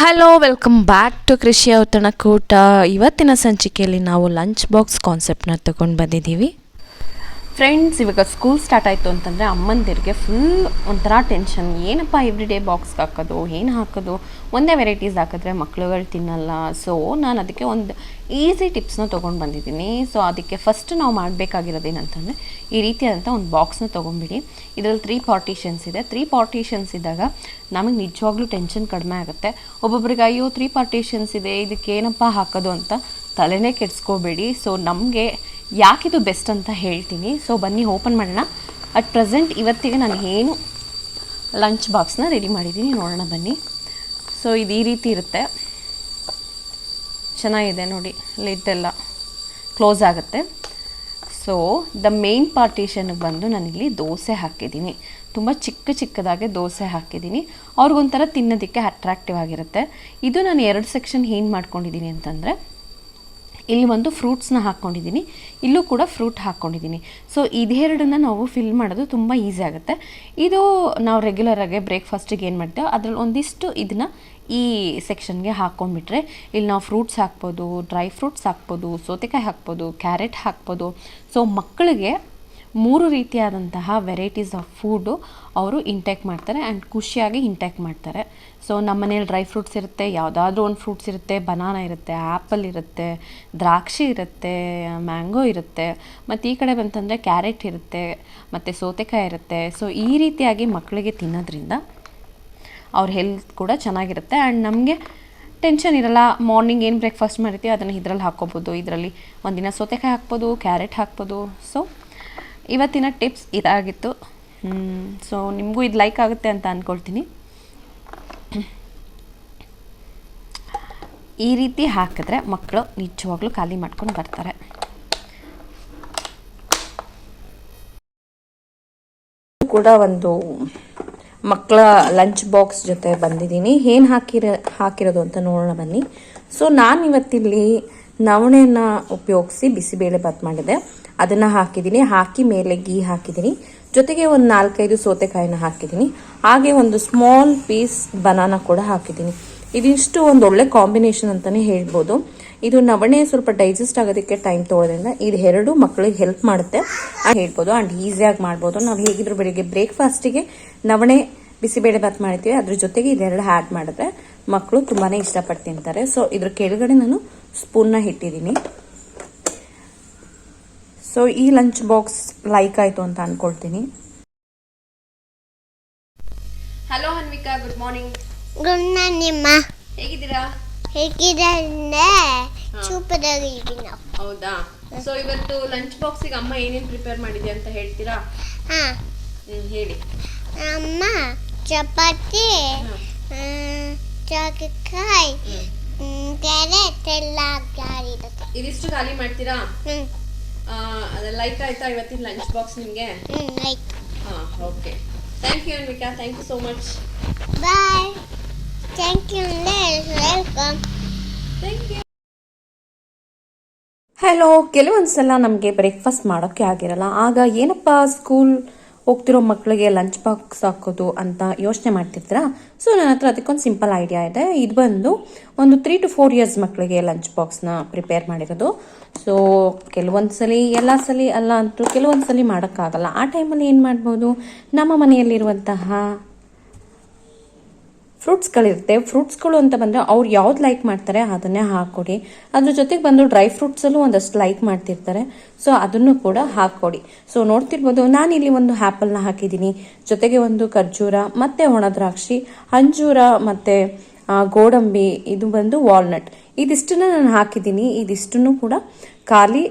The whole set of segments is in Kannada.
ಹಲೋ ವೆಲ್ಕಮ್ ಬ್ಯಾಕ್ ಟು ಕೃಷಿ ಔತಣಕೂಟ ಇವತ್ತಿನ ಸಂಚಿಕೆಯಲ್ಲಿ ನಾವು ಲಂಚ್ ಬಾಕ್ಸ್ ಕಾನ್ಸೆಪ್ಟನ್ನ ತಗೊಂಡು ಬಂದಿದ್ದೀವಿ ಫ್ರೆಂಡ್ಸ್ ಇವಾಗ ಸ್ಕೂಲ್ ಸ್ಟಾರ್ಟ್ ಆಯಿತು ಅಂತಂದರೆ ಅಮ್ಮಂದಿರಿಗೆ ಫುಲ್ ಒಂಥರ ಟೆನ್ಷನ್ ಏನಪ್ಪ ಎವ್ರಿ ಡೇ ಬಾಕ್ಸ್ಗೆ ಹಾಕೋದು, ಏನು ಹಾಕೋದು? ಒಂದೇ ವೆರೈಟೀಸ್ ಹಾಕಿದ್ರೆ ಮಕ್ಳುಗಳು ತಿನ್ನಲ್ಲ. ಸೊ ನಾನು ಅದಕ್ಕೆ ಒಂದು ಈಸಿ ಟಿಪ್ಸ್ನ ತೊಗೊಂಡು ಬಂದಿದ್ದೀನಿ. ಸೊ ಅದಕ್ಕೆ ಫಸ್ಟ್ ನಾವು ಮಾಡಬೇಕಾಗಿರೋದು ಏನಂತಂದರೆ, ಈ ರೀತಿಯಾದಂಥ ಒಂದು ಬಾಕ್ಸ್ನ ತೊಗೊಂಬಿಡಿ ಇದರಲ್ಲಿ ತ್ರೀ ಪಾರ್ಟಿಷನ್ಸ್ ಇದೆ. ತ್ರೀ ಪಾರ್ಟಿಷನ್ಸ್ ಇದ್ದಾಗ ನಮಗೆ ನಿಜವಾಗ್ಲೂ ಟೆನ್ಷನ್ ಕಡಿಮೆ ಆಗುತ್ತೆ. ಒಬ್ಬೊಬ್ರಿಗೆ, ಅಯ್ಯೋ ತ್ರೀ ಪಾರ್ಟಿಷನ್ಸ್ ಇದೆ. ಇದಕ್ಕೆ ಏನಪ್ಪ ಹಾಕೋದು? ಅಂತ ತಲೆನೇ ಕೆಡಿಸ್ಕೋಬೇಡಿ. ಸೊ ನಮಗೆ ಯಾಕಿದು ಬೆಸ್ಟ್ ಅಂತ ಹೇಳ್ತೀನಿ. ಸೊ ಬನ್ನಿ ಓಪನ್ ಮಾಡೋಣ. ಅಟ್ ಪ್ರೆಸೆಂಟ್ ಇವತ್ತಿಗೆ ನಾನು ಏನು ಲಂಚ್ ಬಾಕ್ಸ್ನ ರೆಡಿ ಮಾಡಿದ್ದೀನಿ ನೋಡೋಣ ಬನ್ನಿ. ಸೊ ಇದು ಈ ರೀತಿ ಇರುತ್ತೆ. ಚೆನ್ನಾಗಿದೆ ನೋಡಿ ಲಿಡ್ ಎಲ್ಲ ಕ್ಲೋಸ್ ಆಗುತ್ತೆ. ಸೊ ದ ಮೇನ್ ಪಾರ್ಟಿಷನ್ಗೆ ಬಂದು ನಾನಿಲ್ಲಿ ದೋಸೆ ಹಾಕಿದ್ದೀನಿ. ತುಂಬ ಚಿಕ್ಕ ಚಿಕ್ಕದಾಗೆ ದೋಸೆ ಹಾಕಿದ್ದೀನಿ. ಅವ್ರಿಗೊಂಥರ ತಿನ್ನೋದಕ್ಕೆ ಅಟ್ರಾಕ್ಟಿವ್ ಆಗಿರುತ್ತೆ. ಇದು ನಾನು ಎರಡು ಸೆಕ್ಷನ್ ಏನು ಮಾಡ್ಕೊಂಡಿದ್ದೀನಿ ಅಂತಂದರೆ ಇಲ್ಲಿ ಒಂದು ಫ್ರೂಟ್ಸ್ನ ಹಾಕ್ಕೊಂಡಿದ್ದೀನಿ. ಇಲ್ಲೂ ಕೂಡ ಫ್ರೂಟ್ ಹಾಕ್ಕೊಂಡಿದ್ದೀನಿ. ಸೊ ಇದೆರಡನ್ನ ನಾವು ಫಿಲ್ ಮಾಡೋದು ತುಂಬ ಈಸಿ ಆಗುತ್ತೆ. ಇದು ನಾವು ರೆಗ್ಯುಲರಾಗಿ ಬ್ರೇಕ್ಫಾಸ್ಟಿಗೆ ಏನು ಮಾಡ್ತೇವೆ, ಅದರಲ್ಲಿ ಒಂದಿಷ್ಟು ಇದನ್ನ ಈ ಸೆಕ್ಷನ್ಗೆ ಹಾಕ್ಕೊಂಡ್ಬಿಟ್ರೆ, ಇಲ್ಲಿ ನಾವು ಫ್ರೂಟ್ಸ್ ಹಾಕ್ಬೋದು ಡ್ರೈ ಫ್ರೂಟ್ಸ್ ಹಾಕ್ಬೋದು, ಸೌತೆಕಾಯಿ ಹಾಕ್ಬೋದು ಕ್ಯಾರೆಟ್ ಹಾಕ್ಬೋದು. ಸೊ ಮಕ್ಕಳಿಗೆ ಮೂರು ರೀತಿಯಾದಂತಹ ವೆರೈಟೀಸ್ ಆಫ್ ಫುಡ್ಡು ಅವರು ಇಂಟೇಕ್ ಮಾಡ್ತಾರೆ ಆ್ಯಂಡ್ ಖುಷಿಯಾಗಿ ಇಂಟೇಕ್ ಮಾಡ್ತಾರೆ. ಸೊ ನಮ್ಮ ಮನೇಲಿ ಡ್ರೈ ಫ್ರೂಟ್ಸ್ ಇರುತ್ತೆ, ಯಾವುದಾದ್ರೂ ಒಂದು ಫ್ರೂಟ್ಸ್ ಇರುತ್ತೆ ಬನಾನ ಇರುತ್ತೆ ಆ್ಯಪಲ್ ಇರುತ್ತೆ, ದ್ರಾಕ್ಷಿ ಇರುತ್ತೆ ಮ್ಯಾಂಗೋ ಇರುತ್ತೆ, ಮತ್ತು ಈ ಕಡೆ ಬಂತಂದರೆ ಕ್ಯಾರೆಟ್ ಇರುತ್ತೆ, ಮತ್ತು ಸೌತೆಕಾಯಿ ಇರುತ್ತೆ. ಸೊ ಈ ರೀತಿಯಾಗಿ ಮಕ್ಕಳಿಗೆ ತಿನ್ನೋದ್ರಿಂದ ಅವ್ರ ಹೆಲ್ತ್ ಕೂಡ ಚೆನ್ನಾಗಿರುತ್ತೆ ಆ್ಯಂಡ್ ನಮಗೆ ಟೆನ್ಷನ್ ಇರಲ್ಲ ಮಾರ್ನಿಂಗ್ ಏನು ಬ್ರೇಕ್ಫಾಸ್ಟ್ ಮಾಡಿರ್ತೀವಿ ಅದನ್ನು ಇದರಲ್ಲಿ ಹಾಕ್ಕೋಬೋದು. ಇದರಲ್ಲಿ ಒಂದಿನ ಸೌತೆಕಾಯಿ ಹಾಕ್ಬೋದು ಕ್ಯಾರೆಟ್ ಹಾಕ್ಬೋದು. ಸೊ ಇವತ್ತಿನ ಟಿಪ್ಸ್ ಇದಾಗಿತ್ತು. ಸೊ ನಿಮಗೂ ಇದು ಲೈಕ್ ಆಗುತ್ತೆ ಅಂತ ಅಂದ್ಕೊಳ್ತೀನಿ ಈ ರೀತಿ ಹಾಕಿದ್ರೆ ಮಕ್ಕಳು ನಿಜವಾಗ್ಲೂ ಖಾಲಿ ಮಾಡ್ಕೊಂಡು ಬರ್ತಾರೆ. ಕೂಡ ಒಂದು ಮಕ್ಕಳ ಲಂಚ್ ಬಾಕ್ಸ್ ಜೊತೆ ಬಂದಿದ್ದೀನಿ. ಏನು ಹಾಕಿರ, ಹಾಕಿರೋದು ಅಂತ ನೋಡೋಣ ಬನ್ನಿ. ಸೊ ನಾನು ಇವತ್ತಿಲ್ಲಿ ನವಣೆಯನ್ನು ಉಪಯೋಗಿಸಿ ಬಿಸಿಬೇಳೆ ಬಾತ್ ಮಾಡಿದೆ. ಅದನ್ನು ಹಾಕಿದ್ದೀನಿ. ಹಾಕಿ ಮೇಲೆ ಗೀ ಹಾಕಿದ್ದೀನಿ. ಜೊತೆಗೆ ಒಂದು ನಾಲ್ಕೈದು ಸೌತೆಕಾಯಿನ ಹಾಕಿದ್ದೀನಿ. ಹಾಗೆ ಒಂದು ಸ್ಮಾಲ್ ಪೀಸ್ ಬನಾನ ಕೂಡ ಹಾಕಿದ್ದೀನಿ. ಇದಿಷ್ಟು ಒಂದು ಒಳ್ಳೆ ಕಾಂಬಿನೇಷನ್ ಅಂತಲೇ ಹೇಳ್ಬೋದು. ಇದು ನವಣೆ ಸ್ವಲ್ಪ ಡೈಜೆಸ್ಟ್ ಆಗೋದಕ್ಕೆ ಟೈಮ್ ತೊಗೊಳೋದ್ರಿಂದ ಇದು ಎರಡು ಮಕ್ಕಳಿಗೆ ಹೆಲ್ಪ್ ಮಾಡುತ್ತೆ ಅಂತ ಹೇಳ್ಬೋದು. ಆ್ಯಂಡ್ ಈಸಿಯಾಗಿ ಮಾಡ್ಬೋದು. ನಾವು ಹೇಗಿದ್ರು ಬೆಳಿಗ್ಗೆ ಬ್ರೇಕ್ಫಾಸ್ಟಿಗೆ ನವಣೆ ಬಿಸಿಬೇಳೆ ಭಾತ್ ಮಾಡ್ತೀವಿ ಅದ್ರ ಜೊತೆಗೆ ಇದೆರಡು ಆ್ಯಡ್ ಮಾಡಿದ್ರೆ ಮಕ್ಕಳು ತುಂಬಾ ಇಷ್ಟಪಟ್ಟು ತಿಂತಾರೆ ಸೊ ಇದ್ರ ಕೆಳಗಡೆ ನಾನು ಸ್ಪೂನ್ನ ಇಟ್ಟಿದ್ದೀನಿ ಸೊ ಈ ಲಂಚ್ ಬಾಕ್ಸ್ ಲೈಕ್ ಆಯಿತು ಅಂತ ಅನ್ಕೊಳ್ತೀನಿ. Hello Hanvika good morning good ನಿಮ್ಮ ಹೇಗಿದ್ದೀರಾ? ಹೇಗಿದ್ದಾರೆ ಚೂಪದಲ್ಲಿ ನಾವು. ಹೌದಾ? ಸೊ ಇವತ್ತು ಲಂಚ್ ಬಾಕ್ಸಿಗೆ ಅಮ್ಮ ಏನೇನು ಪ್ರಿಪೇರ್ ಮಾಡಿದೆ ಅಂತ ಹೇಳ್ತೀರಾ? ಹಾ. ಹ್ಞೂ ಹೇಳಿ. ಅಮ್ಮ ಚಪಾತಿ ಚಾಕಕಾಯಿ ಕ್ಯಾರೆಟ್ ಎಲ್ಲ ಹಾಕಿರುತ್ತೆ ಇದಿಷ್ಟು ಖಾಲಿ ಮಾಡ್ತೀರಾ? ಹ್ಮ್. ಲೈಕ್ ಆಯ್ತಾ ಇವತ್ತಿನ ಲಂಚ್ ಬಾಕ್ಸ್ ನಿಮಗೆ? ಹ್ಮ್ ಲೈಕ್ ಹಾಂ okay thank you Anvika. Thank you so much bye thank you welcome thank you hello ಕೆಲವೊಂದು ಸಲ ನಮಗೆ ಬ್ರೇಕ್ಫಾಸ್ಟ್ ಮಾಡೋಕ್ಕೆ ಆಗಿರಲ್ಲ. ಆಗ ಏನಪ್ಪ ಸ್ಕೂಲ್ ಹೋಗ್ತಿರೋ ಮಕ್ಕಳಿಗೆ ಲಂಚ್ ಬಾಕ್ಸ್ ಹಾಕೋದು ಅಂತ ಯೋಚನೆ ಮಾಡ್ತಿರ್ತೀರಾ? ಸೊ ನನ್ನ ಹತ್ರ ಅದಕ್ಕೊಂದು ಸಿಂಪಲ್ ಐಡಿಯಾ ಇದೆ. ಇದು ಬಂದು ಒಂದು ತ್ರೀ ಟು ಫೋರ್ ಇಯರ್ಸ್ ಮಕ್ಕಳಿಗೆ ಲಂಚ್ ಬಾಕ್ಸ್ನ ಪ್ರಿಪೇರ್ ಮಾಡಿರೋದು. ಸೊ ಕೆಲವೊಂದು ಸಲ, ಎಲ್ಲ ಸಲ ಅಲ್ಲ ಅಂತೂ ಕೆಲವೊಂದು ಸಲ ಮಾಡೋಕ್ಕಾಗಲ್ಲ. ಆ ಟೈಮಲ್ಲಿ ಏನು ಮಾಡ್ಬೋದು? ನಮ್ಮ ಮನೆಯಲ್ಲಿರುವಂತಹ ಫ್ರೂಟ್ಸ್ಗಳಿರುತ್ತೆ. ಫ್ರೂಟ್ಸ್ಗಳು ಅಂತ ಬಂದರೆ ಅವ್ರು ಯಾವ್ದು ಲೈಕ್ ಮಾಡ್ತಾರೆ ಅದನ್ನೇ ಹಾಕ್ಕೊಡಿ ಅದ್ರ ಜೊತೆಗೆ ಬಂದು ಡ್ರೈ ಫ್ರೂಟ್ಸಲ್ಲೂ ಒಂದಷ್ಟು ಲೈಕ್ ಮಾಡ್ತಿರ್ತಾರೆ. ಸೊ ಅದನ್ನು ಕೂಡ ಹಾಕ್ಕೊಡಿ ಸೊ ನೋಡ್ತಿರ್ಬೋದು, ನಾನಿಲ್ಲಿ ಒಂದು ಆ್ಯಪಲ್ನ ಹಾಕಿದ್ದೀನಿ. ಜೊತೆಗೆ ಒಂದು ಖರ್ಜೂರ, ಮತ್ತು ಒಣ ದ್ರಾಕ್ಷಿ, ಅಂಜೂರ, ಮತ್ತು ಗೋಡಂಬಿ, ಇದು ಬಂದು ವಾಲ್ನಟ್ ಇದಿಷ್ಟನ್ನು ನಾನು ಹಾಕಿದ್ದೀನಿ. ಇದಿಷ್ಟನ್ನು ಕೂಡ ಖಾಲಿ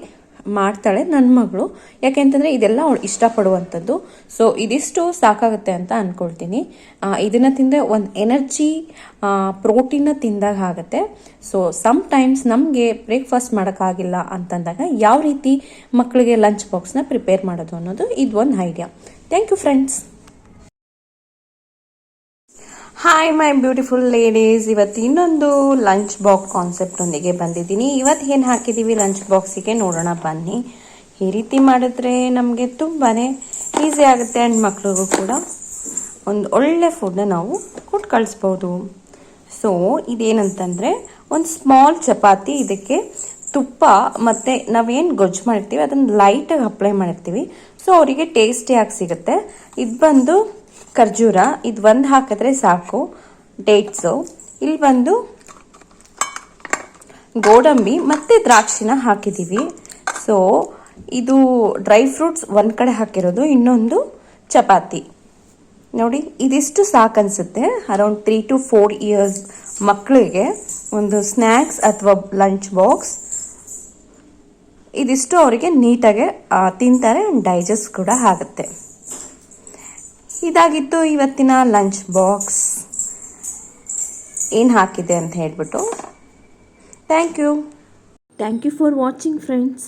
ಮಾಡ್ತಾಳೆ ನನ್ನ ಮಗಳು. ಯಾಕೆಂತಂದರೆ ಇದೆಲ್ಲ ಅವಳು ಇಷ್ಟಪಡುವಂಥದ್ದು. ಸೊ ಇದಿಷ್ಟು ಸಾಕಾಗುತ್ತೆ ಅಂತ ಅಂದ್ಕೊಳ್ತೀನಿ ಇದನ್ನು ತಿಂದರೆ ಒಂದು ಎನರ್ಜಿ ಪ್ರೋಟೀನ ತಿಂದಾಗ ಆಗುತ್ತೆ. ಸೊ ಸಮ್ ಟೈಮ್ಸ್ ನಮಗೆ ಬ್ರೇಕ್ಫಾಸ್ಟ್ ಮಾಡೋಕ್ಕಾಗಿಲ್ಲ ಅಂತಂದಾಗ ಯಾವ ರೀತಿ ಮಕ್ಕಳಿಗೆ ಲಂಚ್ ಬಾಕ್ಸ್ನ ಪ್ರಿಪೇರ್ ಮಾಡೋದು ಅನ್ನೋದು ಇದು ಒಂದು idea. Thank you friends hi my beautiful ladies ಇವತ್ತು ಇನ್ನೊಂದು ಲಂಚ್ ಬಾಕ್ಸ್ ಕಾನ್ಸೆಪ್ಟ್ ಒಂದಿಗೆ ಬಂದಿದ್ದೀನಿ. ಇವತ್ತು ಏನು ಹಾಕಿದ್ದೀವಿ ಲಂಚ್ ಬಾಕ್ಸಿಗೆ ನೋಡೋಣ, ಬನ್ನಿ. ಈ ರೀತಿ ಮಾಡಿದ್ರೆ ನಮಗೆ ತುಂಬಾ ಈಸಿ ಆಗುತ್ತೆ. ಆ್ಯಂಡ್ ಮಕ್ಳಿಗೂ ಕೂಡ ಒಂದು ಒಳ್ಳೆ ಫುಡ್ನ ನಾವು ಕೊಟ್ಟು ಕಳಿಸ್ಬೋದು. ಸೊ ಇದೇನಂತಂದರೆ ಒಂದು ಸ್ಮಾಲ್ ಚಪಾತಿ, ಇದಕ್ಕೆ ತುಪ್ಪ ಮತ್ತು ನಾವೇನು ಗೊಜ್ಜು ಮಾಡಿರ್ತೀವಿ, ಅದನ್ನು ಲೈಟಾಗಿ ಅಪ್ಲೈ ಮಾಡಿರ್ತೀವಿ. ಸೊ ಅವರಿಗೆ ಟೇಸ್ಟಿಯಾಗಿ ಸಿಗುತ್ತೆ. ಇದು ಬಂದು ಖರ್ಜೂರ, ಇದು ಒಂದು ಹಾಕಿದ್ರೆ ಸಾಕು ಡೇಟ್ಸು ಇಲ್ಲಿ ಬಂದು ಗೋಡಂಬಿ ಮತ್ತು ದ್ರಾಕ್ಷಿನ ಹಾಕಿದ್ದೀವಿ ಸೊ ಇದು ಡ್ರೈ ಫ್ರೂಟ್ಸ್ ಒಂದು ಕಡೆ ಹಾಕಿರೋದು, ಇನ್ನೊಂದು ಚಪಾತಿ. ನೋಡಿ, ಇದಿಷ್ಟು ಸಾಕನ್ಸುತ್ತೆ around three two four years ಮಕ್ಕಳಿಗೆ ಒಂದು ಸ್ನ್ಯಾಕ್ಸ್ ಅಥವಾ ಲಂಚ್ ಬಾಕ್ಸ್ ಇದಿಷ್ಟು ಅವರಿಗೆ ನೀಟಾಗಿ ತಿಂತಾರೆ ಡೈಜೆಸ್ಟ್ ಕೂಡ ಆಗುತ್ತೆ. ಇದಾಗಿತ್ತು ಇವತ್ತಿನ ಲಂಚ್ ಬಾಕ್ಸ್. ಏನು ಹಾಕಿದೆ ಅಂತ ಹೇಳ್ಬಿಟ್ಟು. Thank you thank you for watching friends